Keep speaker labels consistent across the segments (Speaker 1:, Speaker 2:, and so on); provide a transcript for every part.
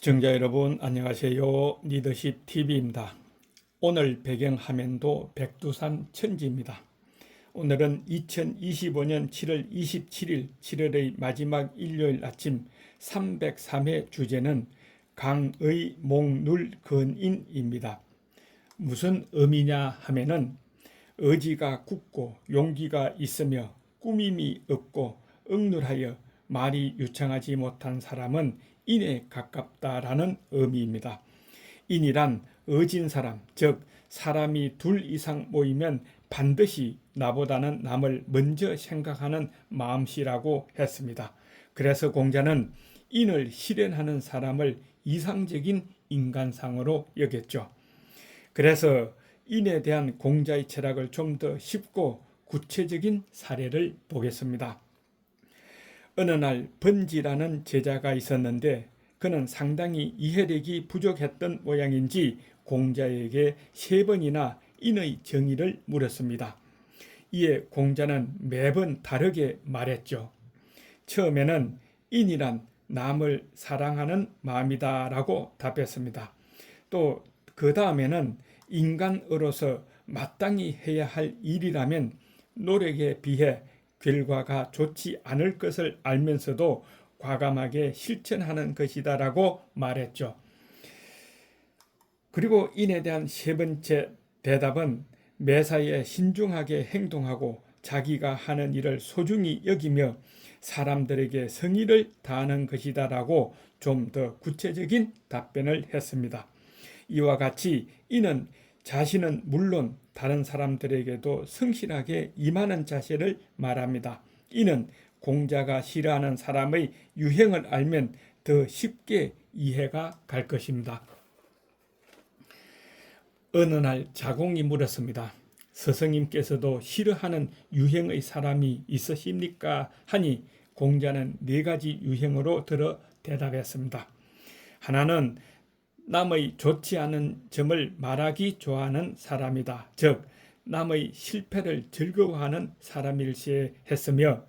Speaker 1: 시청자 여러분 안녕하세요. 리더십 TV입니다. 오늘 배경 화면도 백두산 천지입니다. 오늘은 2025년 7월 27일 7월의 마지막 일요일 아침 303회 주제는 강의 목눌 근인입니다. 무슨 의미냐 하면은 의지가 굳고 용기가 있으며 꾸밈이 없고 억눌하여 말이 유창하지 못한 사람은 인에 가깝다라는 의미입니다. 인이란 의진 사람, 즉 사람이 둘 이상 모이면 반드시 나보다는 남을 먼저 생각하는 마음씨라고 했습니다. 그래서 공자는 인을 실현하는 사람을 이상적인 인간상으로 여겼죠. 그래서 인에 대한 공자의 철학을 좀 더 쉽고 구체적인 사례를 보겠습니다. 어느 날 번지라는 제자가 있었는데 그는 상당히 이해력이 부족했던 모양인지 공자에게 세 번이나 인의 정의를 물었습니다. 이에 공자는 매번 다르게 말했죠. 처음에는 인이란 남을 사랑하는 마음이다 라고 답했습니다. 또 그 다음에는 인간으로서 마땅히 해야 할 일이라면 노력에 비해 결과가 좋지 않을 것을 알면서도 과감하게 실천하는 것이다라고 말했죠. 그리고 인에 대한 세 번째 대답은 매사에 신중하게 행동하고 자기가 하는 일을 소중히 여기며 사람들에게 성의를 다하는 것이다라고 좀 더 구체적인 답변을 했습니다. 이와 같이 이는 자신은 물론 다른 사람들에게도 성실하게 임하는 자세를 말합니다. 이는 공자가 싫어하는 사람의 유행을 알면 더 쉽게 이해가 갈 것입니다. 어느 날 자공이 물었습니다. 스승님께서도 싫어하는 유행의 사람이 있으십니까? 하니 공자는 네 가지 유행으로 들어 대답했습니다. 하나는 남의 좋지 않은 점을 말하기 좋아하는 사람이다. 즉, 남의 실패를 즐거워하는 사람일시 했으며,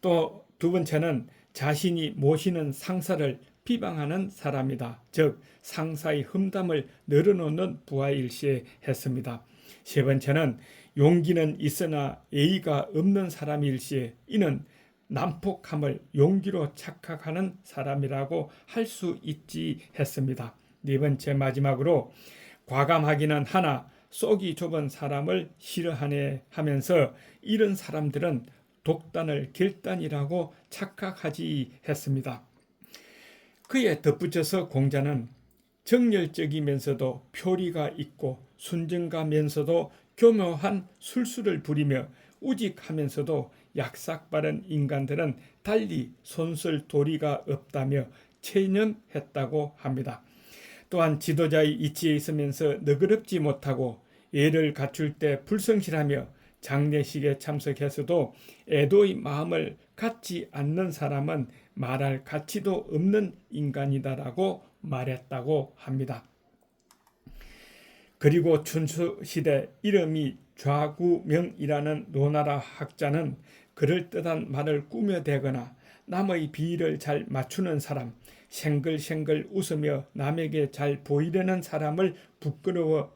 Speaker 1: 또 두 번째는 자신이 모시는 상사를 비방하는 사람이다. 즉, 상사의 흠담을 늘어놓는 부하일시 했습니다. 세 번째는 용기는 있으나 예의가 없는 사람일시 이는 난폭함을 용기로 착각하는 사람이라고 할 수 있지 했습니다. 네 번째 마지막으로 과감하기는 하나 속이 좁은 사람을 싫어하네 하면서 이런 사람들은 독단을 결단이라고 착각하지 했습니다. 그에 덧붙여서 공자는 정열적이면서도 표리가 있고 순정가면서도 교묘한 술수를 부리며 우직하면서도 약삭빠른 인간들은 달리 손쓸 도리가 없다며 체념했다고 합니다. 또한 지도자의 이치에 있으면서 너그럽지 못하고 예를 갖출 때 불성실하며 장례식에 참석해서도 애도의 마음을 갖지 않는 사람은 말할 가치도 없는 인간이다라고 말했다고 합니다. 그리고 춘수 시대 이름이 좌구명이라는 노나라 학자는 그럴듯한 말을 꾸며대거나 남의 비위를 잘 맞추는 사람, 생글생글 웃으며 남에게 잘 보이려는 사람을 부끄러워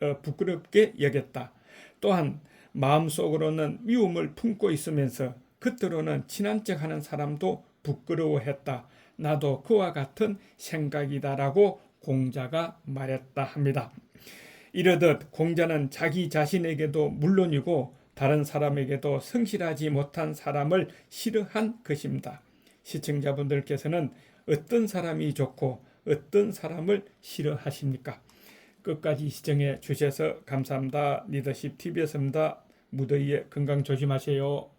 Speaker 1: 어, 부끄럽게 여겼다. 또한 마음속으로는 미움을 품고 있으면서 겉으로는 친한 척하는 사람도 부끄러워했다. 나도 그와 같은 생각이다라고 공자가 말했다 합니다. 이르듯 공자는 자기 자신에게도 물론이고 다른 사람에게도 성실하지 못한 사람을 싫어한 것입니다. 시청자분들께서는 어떤 사람이 좋고 어떤 사람을 싫어하십니까? 끝까지 시청해 주셔서 감사합니다. 리더십 TV였습니다. 무더위에 건강 조심하세요.